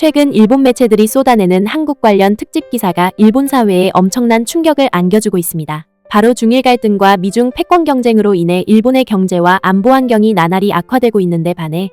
최근 일본 매체들이 쏟아내는 한국 관련 특집 기사가 일본 사회에 엄청난 충격을 안겨주고 있습니다. 바로 중일 갈등과 미중 패권 경쟁으로 인해 일본의 경제와 안보 환경이 나날이 악화되고 있는데 반해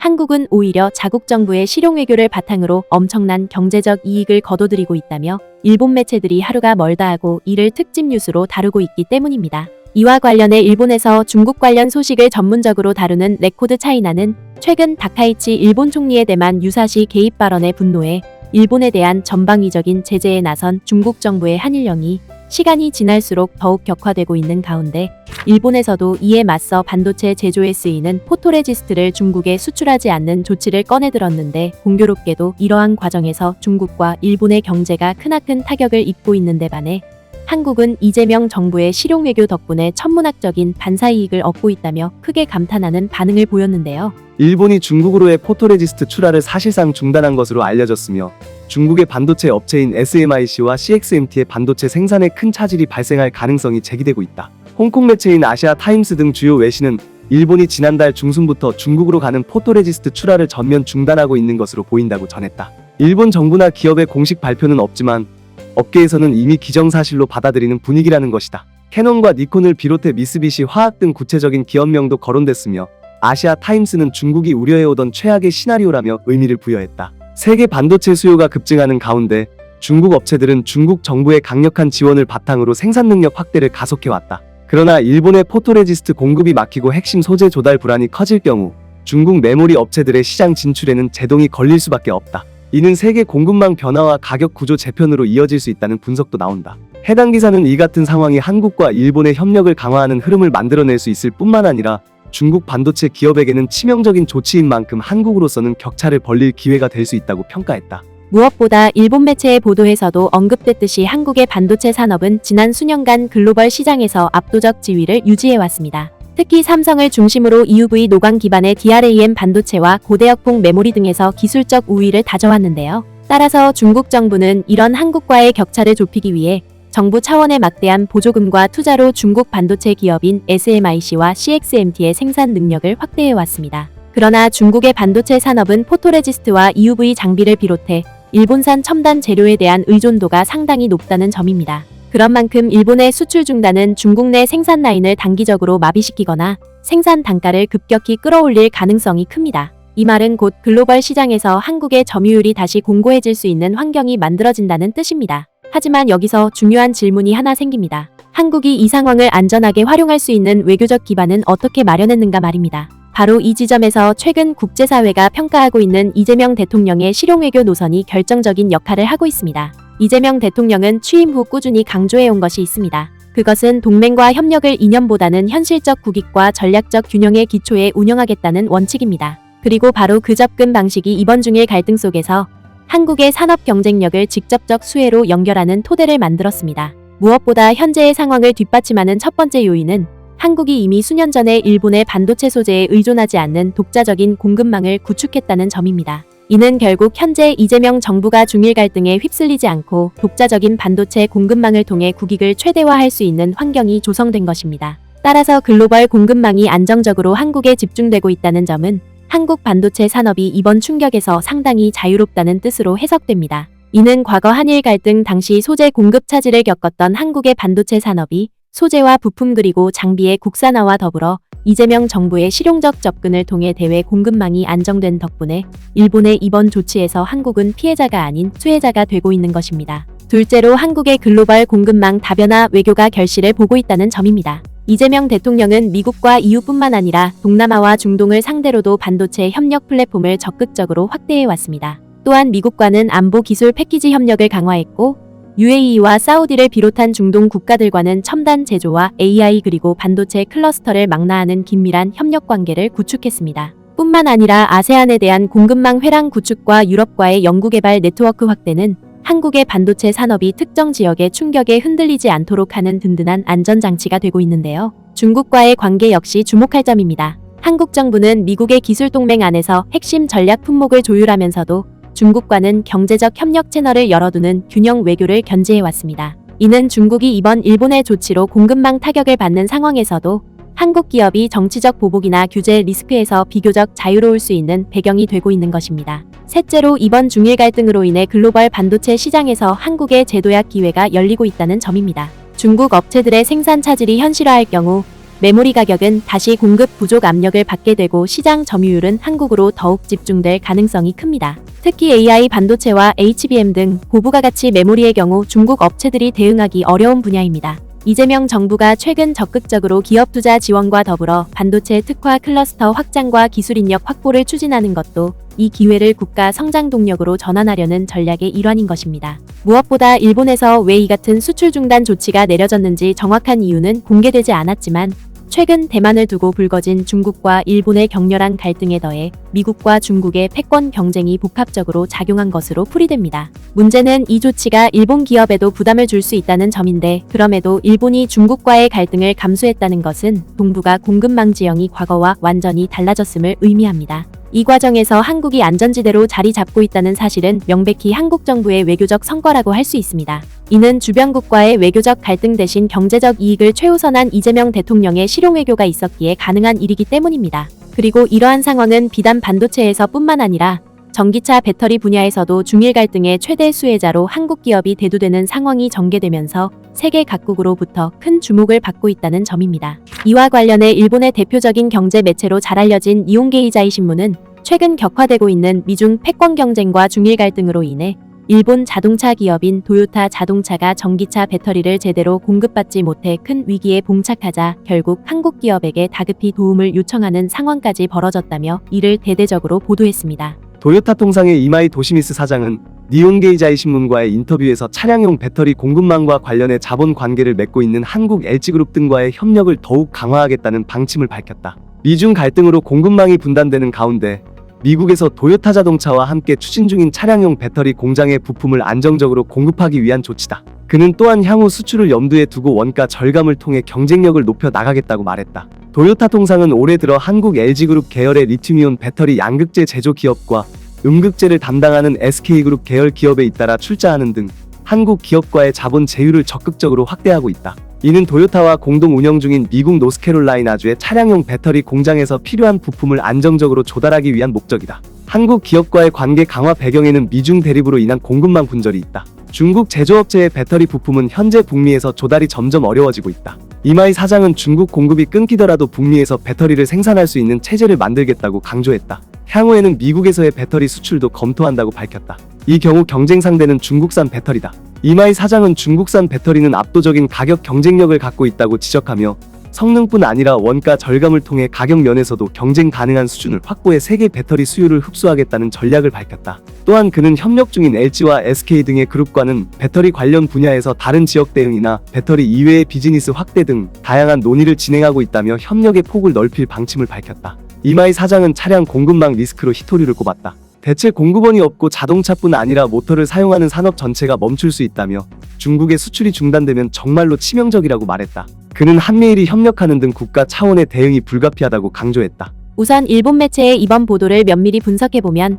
한국은 오히려 자국 정부의 실용 외교를 바탕으로 엄청난 경제적 이익을 거둬들이고 있다며 일본 매체들이 하루가 멀다 하고 이를 특집 뉴스로 다루고 있기 때문입니다. 이와 관련해 일본에서 중국 관련 소식을 전문적으로 다루는 레코드 차이나는 최근 다카이치 일본 총리에 대한 유사시 개입 발언에 분노해 일본에 대한 전방위적인 제재에 나선 중국 정부의 한일령이 시간이 지날수록 더욱 격화되고 있는 가운데 일본에서도 이에 맞서 반도체 제조에 쓰이는 포토레지스트를 중국에 수출하지 않는 조치를 꺼내들었는데 공교롭게도 이러한 과정에서 중국과 일본의 경제가 크나큰 타격을 입고 있는 데 반해 한국은 이재명 정부의 실용 외교 덕분에 천문학적인 반사 이익을 얻고 있다며 크게 감탄하는 반응을 보였는데요. 일본이 중국으로의 포토레지스트 출하를 사실상 중단한 것으로 알려졌으며 중국의 반도체 업체인 SMIC와 CXMT의 반도체 생산에 큰 차질이 발생할 가능성이 제기되고 있다. 홍콩 매체인 아시아 타임스 등 주요 외신은 일본이 지난달 중순부터 중국으로 가는 포토레지스트 출하를 전면 중단하고 있는 것으로 보인다고 전했다. 일본 정부나 기업의 공식 발표는 없지만 업계에서는 이미 기정사실로 받아들이는 분위기라는 것이다. 캐논과 니콘을 비롯해 미쓰비시 화학 등 구체적인 기업명도 거론됐으며 아시아 타임스는 중국이 우려해오던 최악의 시나리오라며 의미를 부여했다. 세계 반도체 수요가 급증하는 가운데 중국 업체들은 중국 정부의 강력한 지원을 바탕으로 생산 능력 확대를 가속해왔다. 그러나 일본의 포토레지스트 공급이 막히고 핵심 소재 조달 불안이 커질 경우 중국 메모리 업체들의 시장 진출에는 제동이 걸릴 수밖에 없다. 이는 세계 공급망 변화와 가격 구조 재편으로 이어질 수 있다는 분석도 나온다. 해당 기사는 이 같은 상황이 한국과 일본의 협력을 강화하는 흐름을 만들어낼 수 있을 뿐만 아니라 중국 반도체 기업에게는 치명적인 조치인 만큼 한국으로서는 격차를 벌릴 기회가 될 수 있다고 평가했다. 무엇보다 일본 매체의 보도에서도 언급됐듯이 한국의 반도체 산업은 지난 수년간 글로벌 시장에서 압도적 지위를 유지해왔습니다. 특히 삼성을 중심으로 EUV 노광 기반의 DRAM 반도체와 고대역폭 메모리 등에서 기술적 우위를 다져왔는데요. 따라서 중국 정부는 이런 한국과의 격차를 좁히기 위해 정부 차원의 막대한 보조금과 투자로 중국 반도체 기업인 SMIC와 CXMT의 생산 능력을 확대해 왔습니다. 그러나 중국의 반도체 산업은 포토레지스트와 EUV 장비를 비롯해 일본산 첨단 재료에 대한 의존도가 상당히 높다는 점입니다. 그런 만큼 일본의 수출 중단은 중국 내 생산 라인을 단기적으로 마비시키거나 생산 단가를 급격히 끌어올릴 가능성이 큽니다. 이 말은 곧 글로벌 시장에서 한국의 점유율이 다시 공고해질 수 있는 환경이 만들어진다는 뜻입니다. 하지만 여기서 중요한 질문이 하나 생깁니다. 한국이 이 상황을 안전하게 활용할 수 있는 외교적 기반은 어떻게 마련했는가 말입니다. 바로 이 지점에서 최근 국제사회가 평가하고 있는 이재명 대통령의 실용외교 노선이 결정적인 역할을 하고 있습니다. 이재명 대통령은 취임 후 꾸준히 강조해온 것이 있습니다. 그것은 동맹과 협력을 이념보다는 현실적 국익과 전략적 균형의 기초에 운영하겠다는 원칙입니다. 그리고 바로 그 접근 방식이 이번 중일 갈등 속에서 한국의 산업 경쟁력을 직접적 수혜로 연결하는 토대를 만들었습니다. 무엇보다 현재의 상황을 뒷받침하는 첫 번째 요인은 한국이 이미 수년 전에 일본의 반도체 소재에 의존하지 않는 독자적인 공급망을 구축했다는 점입니다. 이는 결국 현재 이재명 정부가 중일 갈등에 휩쓸리지 않고 독자적인 반도체 공급망을 통해 국익을 최대화할 수 있는 환경이 조성된 것입니다. 따라서 글로벌 공급망이 안정적으로 한국에 집중되고 있다는 점은 한국 반도체 산업이 이번 충격에서 상당히 자유롭다는 뜻으로 해석됩니다. 이는 과거 한일 갈등 당시 소재 공급 차질을 겪었던 한국의 반도체 산업이 소재와 부품 그리고 장비의 국산화와 더불어 이재명 정부의 실용적 접근을 통해 대외 공급망이 안정된 덕분에 일본의 이번 조치에서 한국은 피해자가 아닌 수혜자가 되고 있는 것입니다. 둘째로 한국의 글로벌 공급망 다변화 외교가 결실을 보고 있다는 점입니다. 이재명 대통령은 미국과 EU뿐만 아니라 동남아와 중동을 상대로도 반도체 협력 플랫폼을 적극적으로 확대해 왔습니다. 또한 미국과는 안보 기술 패키지 협력을 강화했고 UAE와 사우디를 비롯한 중동 국가들과는 첨단 제조와 AI 그리고 반도체 클러스터를 망라하는 긴밀한 협력 관계를 구축했습니다. 뿐만 아니라 아세안에 대한 공급망 회랑 구축과 유럽과의 연구개발 네트워크 확대는 한국의 반도체 산업이 특정 지역의 충격에 흔들리지 않도록 하는 든든한 안전장치가 되고 있는데요. 중국과의 관계 역시 주목할 점입니다. 한국 정부는 미국의 기술 동맹 안에서 핵심 전략 품목을 조율하면서도 중국과는 경제적 협력 채널을 열어두는 균형 외교를 견지해 왔습니다. 이는 중국이 이번 일본의 조치로 공급망 타격을 받는 상황에서도 한국 기업이 정치적 보복이나 규제 리스크에서 비교적 자유로울 수 있는 배경이 되고 있는 것입니다. 셋째로 이번 중일 갈등으로 인해 글로벌 반도체 시장에서 한국의 제도약 기회가 열리고 있다는 점입니다. 중국 업체들의 생산 차질이 현실화할 경우 메모리 가격은 다시 공급 부족 압력을 받게 되고 시장 점유율은 한국으로 더욱 집중될 가능성이 큽니다. 특히 AI 반도체와 HBM 등 고부가 가치 메모리의 경우 중국 업체들이 대응하기 어려운 분야입니다. 이재명 정부가 최근 적극적으로 기업 투자 지원과 더불어 반도체 특화 클러스터 확장과 기술 인력 확보를 추진하는 것도 이 기회를 국가 성장 동력으로 전환하려는 전략의 일환인 것입니다. 무엇보다 일본에서 왜 이 같은 수출 중단 조치가 내려졌는지 정확한 이유는 공개되지 않았지만 최근 대만을 두고 불거진 중국과 일본의 격렬한 갈등에 더해 미국과 중국의 패권 경쟁이 복합적으로 작용한 것으로 풀이됩니다. 문제는 이 조치가 일본 기업에도 부담을 줄 수 있다는 점인데 그럼에도 일본이 중국과의 갈등을 감수했다는 것은 동북아 공급망 지형이 과거와 완전히 달라졌음을 의미합니다. 이 과정에서 한국이 안전지대로 자리 잡고 있다는 사실은 명백히 한국 정부의 외교적 성과라고 할 수 있습니다. 이는 주변국과의 외교적 갈등 대신 경제적 이익을 최우선한 이재명 대통령의 실용 외교가 있었기에 가능한 일이기 때문입니다. 그리고 이러한 상황은 비단 반도체에서 뿐만 아니라 전기차 배터리 분야에서도 중일 갈등의 최대 수혜자로 한국 기업이 대두되는 상황이 전개되면서 세계 각국으로부터 큰 주목을 받고 있다는 점입니다. 이와 관련해 일본의 대표적인 경제 매체로 잘 알려진 니온게이자이 신문은 최근 격화되고 있는 미중 패권 경쟁과 중일 갈등으로 인해 일본 자동차 기업인 도요타 자동차가 전기차 배터리를 제대로 공급받지 못해 큰 위기에 봉착하자 결국 한국 기업에게 다급히 도움을 요청하는 상황까지 벌어졌다며 이를 대대적으로 보도했습니다. 도요타 통상의 이마이 도시미스 사장은 니온게이자이 신문과의 인터뷰에서 차량용 배터리 공급망과 관련해 자본 관계를 맺고 있는 한국 LG그룹 등과의 협력을 더욱 강화하겠다는 방침을 밝혔다. 미중 갈등으로 공급망이 분단되는 가운데 미국에서 도요타 자동차와 함께 추진 중인 차량용 배터리 공장의 부품을 안정적으로 공급하기 위한 조치다. 그는 또한 향후 수출을 염두에 두고 원가 절감을 통해 경쟁력을 높여 나가겠다고 말했다. 도요타 통상은 올해 들어 한국 LG그룹 계열의 리튬이온 배터리 양극재 제조 기업과 음극재를 담당하는 SK그룹 계열 기업에 잇따라 출자하는 등 한국 기업과의 자본 제휴를 적극적으로 확대하고 있다. 이는 도요타와 공동 운영 중인 미국 노스캐롤라이나주의 차량용 배터리 공장에서 필요한 부품을 안정적으로 조달하기 위한 목적이다. 한국 기업과의 관계 강화 배경에는 미중 대립으로 인한 공급망 분절이 있다. 중국 제조업체의 배터리 부품은 현재 북미에서 조달이 점점 어려워지고 있다. 이마이 사장은 중국 공급이 끊기더라도 북미에서 배터리를 생산할 수 있는 체제를 만들겠다고 강조했다. 향후에는 미국에서의 배터리 수출도 검토한다고 밝혔다. 이 경우 경쟁 상대는 중국산 배터리다. 이마이 사장은 중국산 배터리는 압도적인 가격 경쟁력을 갖고 있다고 지적하며 성능뿐 아니라 원가 절감을 통해 가격 면에서도 경쟁 가능한 수준을 확보해 세계 배터리 수요를 흡수하겠다는 전략을 밝혔다. 또한 그는 협력 중인 LG와 SK 등의 그룹과는 배터리 관련 분야에서 다른 지역 대응이나 배터리 이외의 비즈니스 확대 등 다양한 논의를 진행하고 있다며 협력의 폭을 넓힐 방침을 밝혔다. 이마이 사장은 차량 공급망 리스크로 히토리를 꼽았다. 대체 공급원이 없고 자동차뿐 아니라 모터를 사용하는 산업 전체가 멈출 수 있다며 중국의 수출이 중단되면 정말로 치명적이라고 말했다. 그는 한미일이 협력하는 등 국가 차원의 대응이 불가피하다고 강조했다. 우선 일본 매체의 이번 보도를 면밀히 분석해보면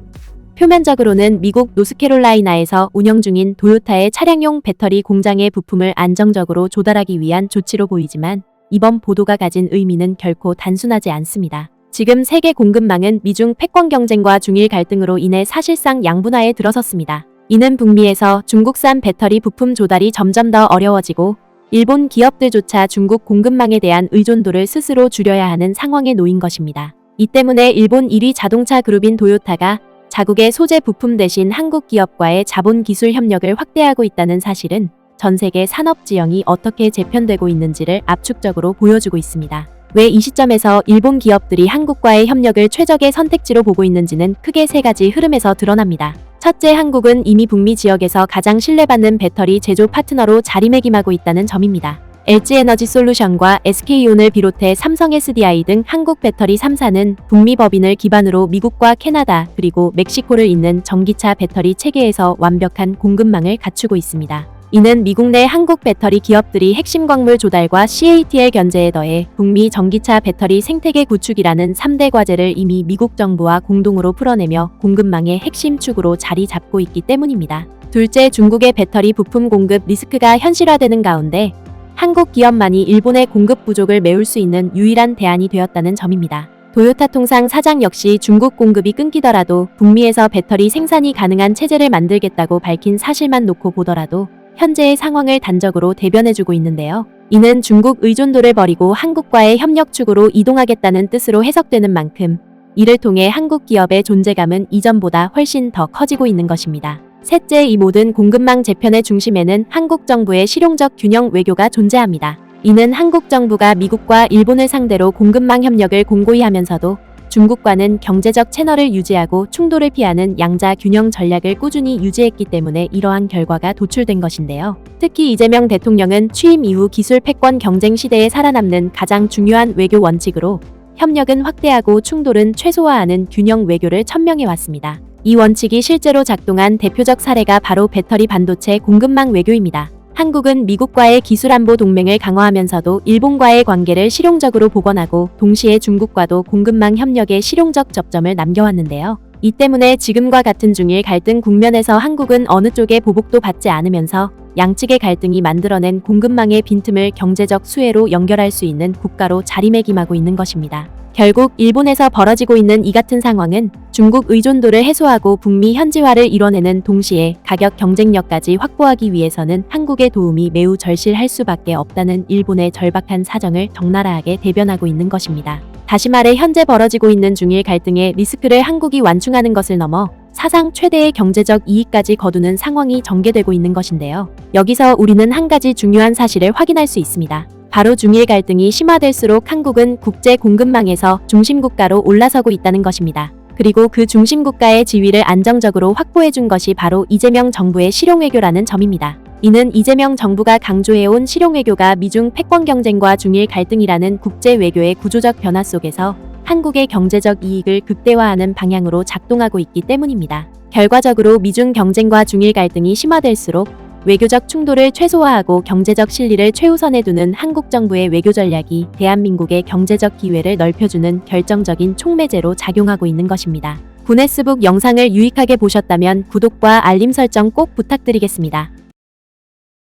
표면적으로는 미국 노스캐롤라이나에서 운영 중인 도요타의 차량용 배터리 공장의 부품을 안정적으로 조달하기 위한 조치로 보이지만 이번 보도가 가진 의미는 결코 단순하지 않습니다. 지금 세계 공급망은 미중 패권 경쟁과 중일 갈등으로 인해 사실상 양분화에 들어섰습니다. 이는 북미에서 중국산 배터리 부품 조달이 점점 더 어려워지고 일본 기업들조차 중국 공급망에 대한 의존도를 스스로 줄여야 하는 상황에 놓인 것입니다. 이 때문에 일본 1위 자동차 그룹인 도요타가 자국의 소재 부품 대신 한국 기업과의 자본 기술 협력을 확대하고 있다는 사실은 전 세계 산업 지형이 어떻게 재편되고 있는지를 압축적으로 보여주고 있습니다. 왜 이 시점에서 일본 기업들이 한국과의 협력을 최적의 선택지로 보고 있는지는 크게 세 가지 흐름에서 드러납니다. 첫째, 한국은 이미 북미 지역에서 가장 신뢰받는 배터리 제조 파트너로 자리매김하고 있다는 점입니다. LG에너지 솔루션과 SK온을 비롯해 삼성 SDI 등 한국 배터리 3사는 북미 법인을 기반으로 미국과 캐나다 그리고 멕시코를 잇는 전기차 배터리 체계에서 완벽한 공급망을 갖추고 있습니다. 이는 미국 내 한국 배터리 기업들이 핵심 광물 조달과 CATL 견제에 더해 북미 전기차 배터리 생태계 구축이라는 3대 과제를 이미 미국 정부와 공동으로 풀어내며 공급망의 핵심 축으로 자리 잡고 있기 때문입니다. 둘째, 중국의 배터리 부품 공급 리스크가 현실화되는 가운데 한국 기업만이 일본의 공급 부족을 메울 수 있는 유일한 대안이 되었다는 점입니다. 도요타 통상 사장 역시 중국 공급이 끊기더라도 북미에서 배터리 생산이 가능한 체제를 만들겠다고 밝힌 사실만 놓고 보더라도 현재의 상황을 단적으로 대변해주고 있는데요. 이는 중국 의존도를 버리고 한국과의 협력 축으로 이동하겠다는 뜻으로 해석되는 만큼 이를 통해 한국 기업의 존재감은 이전보다 훨씬 더 커지고 있는 것입니다. 셋째, 이 모든 공급망 재편의 중심에는 한국 정부의 실용적 균형 외교가 존재합니다. 이는 한국 정부가 미국과 일본을 상대로 공급망 협력을 공고히 하면서도 중국과는 경제적 채널을 유지하고 충돌을 피하는 양자 균형 전략을 꾸준히 유지했기 때문에 이러한 결과가 도출된 것인데요. 특히 이재명 대통령은 취임 이후 기술 패권 경쟁 시대에 살아남는 가장 중요한 외교 원칙으로 협력은 확대하고 충돌은 최소화하는 균형 외교를 천명해 왔습니다. 이 원칙이 실제로 작동한 대표적 사례가 바로 배터리 반도체 공급망 외교입니다. 한국은 미국과의 기술안보 동맹을 강화하면서도 일본과의 관계를 실용적으로 복원하고 동시에 중국과도 공급망 협력에 실용적 접점을 남겨왔는데요. 이 때문에 지금과 같은 중일 갈등 국면에서 한국은 어느 쪽의 보복도 받지 않으면서 양측의 갈등이 만들어낸 공급망의 빈틈을 경제적 수혜로 연결할 수 있는 국가로 자리매김하고 있는 것입니다. 결국 일본에서 벌어지고 있는 이 같은 상황은 중국 의존도를 해소하고 북미 현지화를 이뤄내는 동시에 가격 경쟁력까지 확보하기 위해서는 한국의 도움이 매우 절실할 수밖에 없다는 일본의 절박한 사정을 적나라하게 대변하고 있는 것입니다. 다시 말해 현재 벌어지고 있는 중일 갈등의 리스크를 한국이 완충하는 것을 넘어 사상 최대의 경제적 이익까지 거두는 상황이 전개되고 있는 것인데요. 여기서 우리는 한 가지 중요한 사실을 확인할 수 있습니다. 바로 중일 갈등이 심화될수록 한국은 국제 공급망에서 중심국가로 올라서고 있다는 것입니다. 그리고 그 중심국가의 지위를 안정적으로 확보해준 것이 바로 이재명 정부의 실용외교라는 점입니다. 이는 이재명 정부가 강조해온 실용외교가 미중 패권 경쟁과 중일 갈등이라는 국제 외교의 구조적 변화 속에서 한국의 경제적 이익을 극대화하는 방향으로 작동하고 있기 때문입니다. 결과적으로 미중 경쟁과 중일 갈등이 심화될수록 외교적 충돌을 최소화하고 경제적 실리를 최우선에 두는 한국 정부의 외교 전략이 대한민국의 경제적 기회를 넓혀주는 결정적인 촉매제로 작용하고 있는 것입니다. 구네스북 영상을 유익하게 보셨다면 구독과 알림 설정 꼭 부탁드리겠습니다.